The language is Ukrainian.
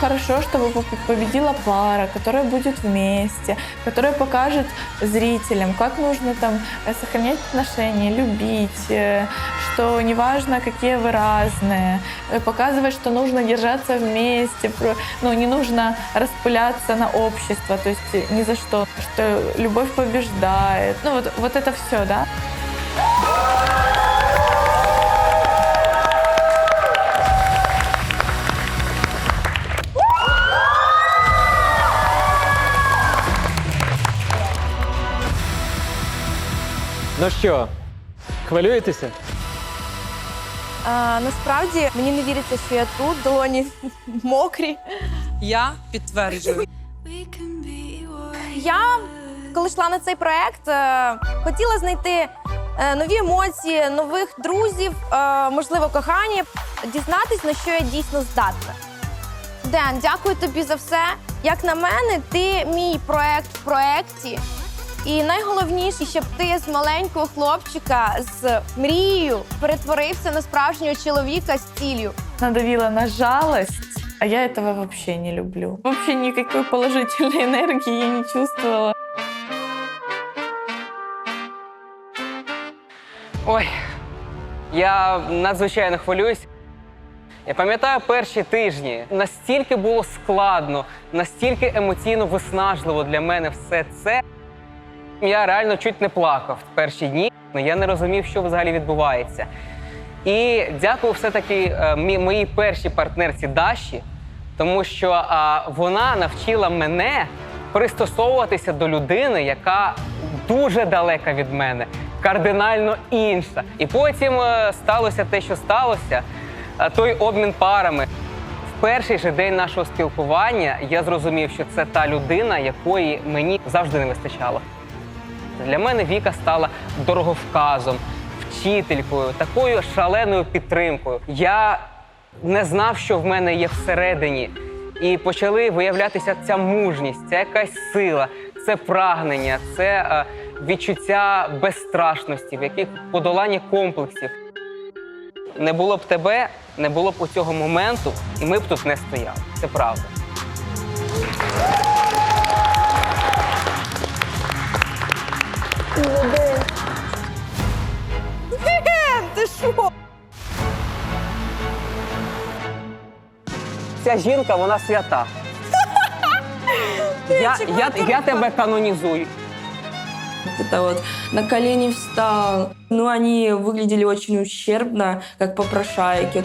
Хорошо, чтобы по- победила пара, которая будет вместе, которая покажет зрителям, как нужно там э, сохранять отношения, любить, э, что неважно, какие вы разные, э, показывать, что нужно держаться вместе, ну, не нужно распыляться на общество, то есть ни за что, что любовь побеждает. Ну, вот, вот это все, да. Ну що, хвилюєтеся? А, насправді мені не віриться, що я тут, долоні мокрі. Я підтверджую. Я, коли йшла на цей проект, е, хотіла знайти е, нові емоції, нових друзів, е, можливо, кохання, дізнатись, на що я дійсно здатна. Ден, дякую тобі за все. Як на мене, ти мій проект в проекті. І найголовніше, щоб ти з маленького хлопчика з мрією перетворився на справжнього чоловіка з ціллю. Надавила на жалость, а я этого вообще не люблю. Вообще никакой положительной энергии я не чувствовала. Ой, я надзвичайно хвилююсь. Я пам'ятаю перші тижні. Настільки було складно, настільки емоційно виснажливо для мене все це. Я реально чуть не плакав в перші дні. але Я не розумів, що взагалі відбувається. І дякую все-таки е, моїй першій партнерці Даші, тому що вона навчила мене пристосовуватися до людини, яка дуже далека від мене, кардинально інша. І потім е, сталося те, що сталося, той обмін парами. В перший же день нашого спілкування я зрозумів, що це та людина, якої мені завжди не вистачало. Для мене Віка стала дороговказом, вчителькою, такою шаленою підтримкою. Я не знав, що в мене є всередині. І почали виявлятися ця мужність, ця якась сила, це прагнення, це е, відчуття безстрашності, в яких подолання комплексів. Не було б тебе, не було б у цього моменту, і ми б тут не стояли. Це правда. Ден, ти що? Ця жінка, вона свята. Я, я, я тебе канонізую. Это вот на колени встал. Ну, они выглядели очень ущербно, как попрошайки.